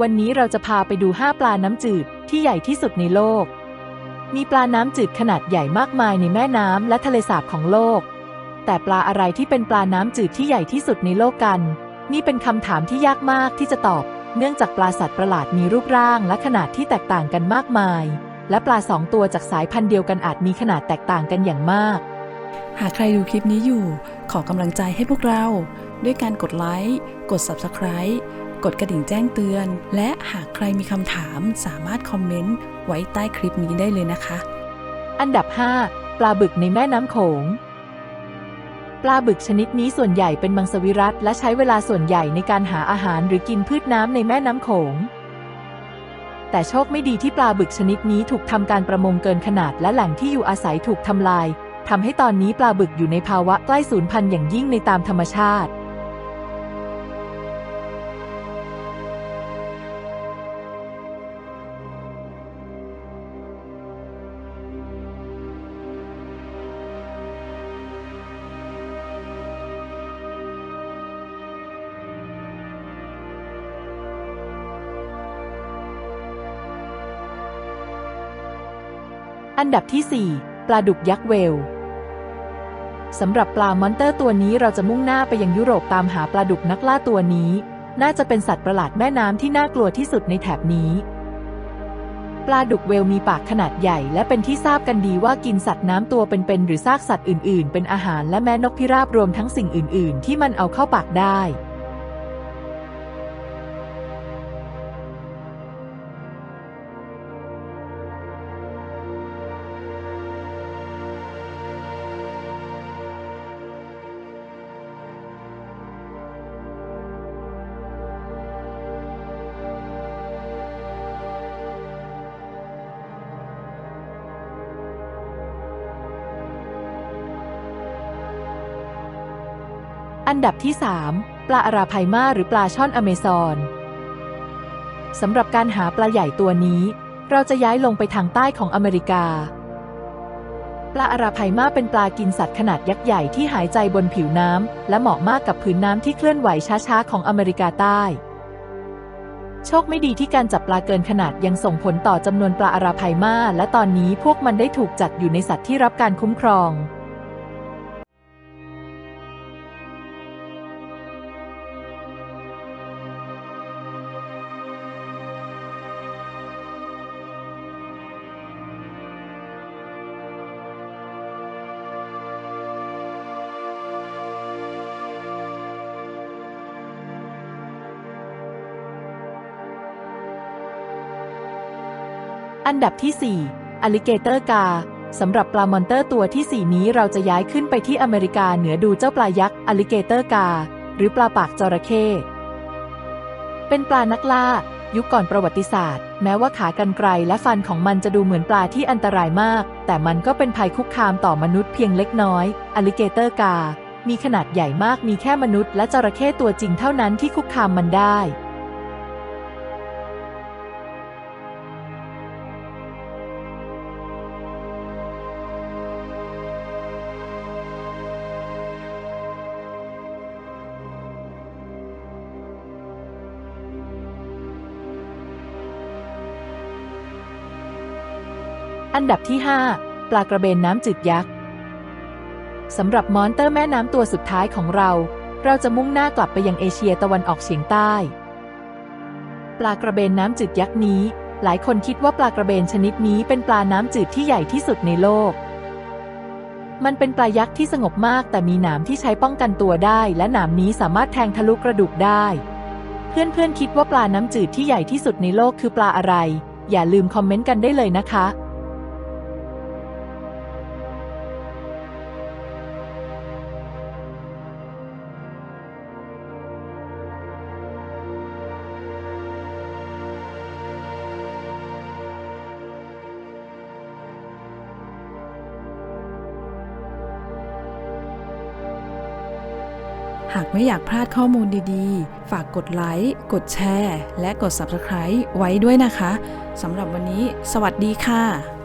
วันนี้เราจะพาไปดู 5 ปลาน้ำจืดที่ใหญ่ที่สุดในโลก มีปลาน้ำจืดขนาดใหญ่มากมายในแม่น้ำและทะเลสาบของโลก แต่ปลาอะไรที่เป็นปลาน้ำจืดที่ใหญ่ที่สุดในโลกกัน นี่เป็นคำถามที่ยากมากที่จะตอบ เนื่องจากปลาสัตว์ประหลาดมีรูปร่างและขนาดที่แตกต่างกันมากมาย และปลาสองตัวจากสายพันธุ์เดียวกันอาจมีขนาดแตกต่างกันอย่างมาก หากใครดูคลิปนี้อยู่ ขอกำลังใจให้พวกเรา ด้วยการกดไลค์ กด Subscribe กดกระดิ่งแจ้งเตือน และหากใครมีคำถามสามารถคอมเมนต์ไว้ใต้คลิปนี้ได้เลยนะคะ อันดับ 5 ปลาบึกในแม่น้ำโขง ปลาบึกชนิดนี้ส่วนใหญ่เป็นมังสวิรัตและใช้เวลาส่วนใหญ่ในการหาอาหารหรือกินพืชน้ำในแม่น้ำโขง แต่โชคไม่ดีที่ปลาบึกชนิดนี้ถูกทำการประมงเกินขนาดและแหล่งที่อยู่อาศัยถูกทำลายทำให้ตอนนี้ปลาบึกอยู่ในภาวะใกล้สูญพันธุ์อย่างยิ่งในตามธรรมชาติ อันดับที่ 4 ปลาดุกยักษ์เวลสำหรับปลามอนเตอร์ตัวนี้เราจะมุ่งหน้าไปยังยุโรปตามหาปลาดุกนักล่าตัวนี้ น่าจะเป็นสัตว์ประหลาดแม่น้ำที่น่ากลัวที่สุดในแถบนี้ ปลาดุกเวลมีปากขนาดใหญ่ และเป็นที่ทราบกันดีว่ากินสัตว์น้ำตัวเป็นๆหรือซากสัตว์อื่น ๆ เป็นอาหารและแม้นกพิราบรวมทั้งสิ่งอื่น ๆ ที่มันเอาเข้าปากได้ อันดับที่ 3 ปลาอาราไพมาหรือปลาช่อนอเมซอนสำหรับการหาปลาใหญ่ตัวนี้ เราจะย้ายลงไปทางใต้ของอเมริกา ปลาอาราไพมาเป็นปลากินสัตว์ขนาดยักษ์ใหญ่ที่หายใจบนผิวน้ำและเหมาะมากกับผืนน้ำที่เคลื่อนไหวช้าๆของอเมริกาใต้ โชคไม่ดีที่การจับปลาเกินขนาดยังส่งผลต่อจำนวนปลาอาราไพมาและตอนนี้พวกมันได้ถูกจัดอยู่ในสัตว์ที่รับการคุ้มครอง อันดับที่4 Alligator กาสำหรับปลามอนเตอร์ตัวที่ 4 นี้เราจะย้ายขึ้นไปที่อเมริกาเหนือดูเจ้าปลายักษ์ Alligator กา หรือปลาปากจระเข้เป็นปลานักล่า ยุคก่อนประวัติศาสตร์ แม้ว่าขากรรไกรและฟันของมันจะดูเหมือนปลาที่อันตรายมาก แต่มันก็เป็นภัยคุกคามต่อมนุษย์เพียงเล็กน้อย Alligator กา มีขนาดใหญ่มากมีแค่มนุษย์และจระเข้ตัวจริงเท่านั้นที่คุกคามมันได้ อันดับที่ 5 ปลากระเบนน้ำจืดยักษ์สำหรับมอนเตอร์แม่น้ำตัวสุดท้ายของเรา เราจะมุ่งหน้ากลับไปยังเอเชียตะวันออกเฉียงใต้ ปลากระเบนน้ำจืดยักษ์นี้ หลายคนคิดว่าปลากระเบนชนิดนี้เป็นปลาน้ำจืดที่ใหญ่ที่สุดในโลก มันเป็นปลายักษ์ที่สงบมาก แต่มีหนามที่ใช้ป้องกันตัวได้ และหนามนี้สามารถแทงทะลุกระดูกได้ เพื่อนๆคิดว่าปลาน้ำจืดที่ใหญ่ที่สุดในโลกคือปลาอะไร อย่าลืมคอมเมนต์กันได้เลยนะคะ หากไม่อยากพลาดข้อมูลดีๆ ฝากกดไลค์ กดแชร์ และกด Subscribe ไว้ด้วยนะคะ สำหรับวันนี้ สวัสดีค่ะ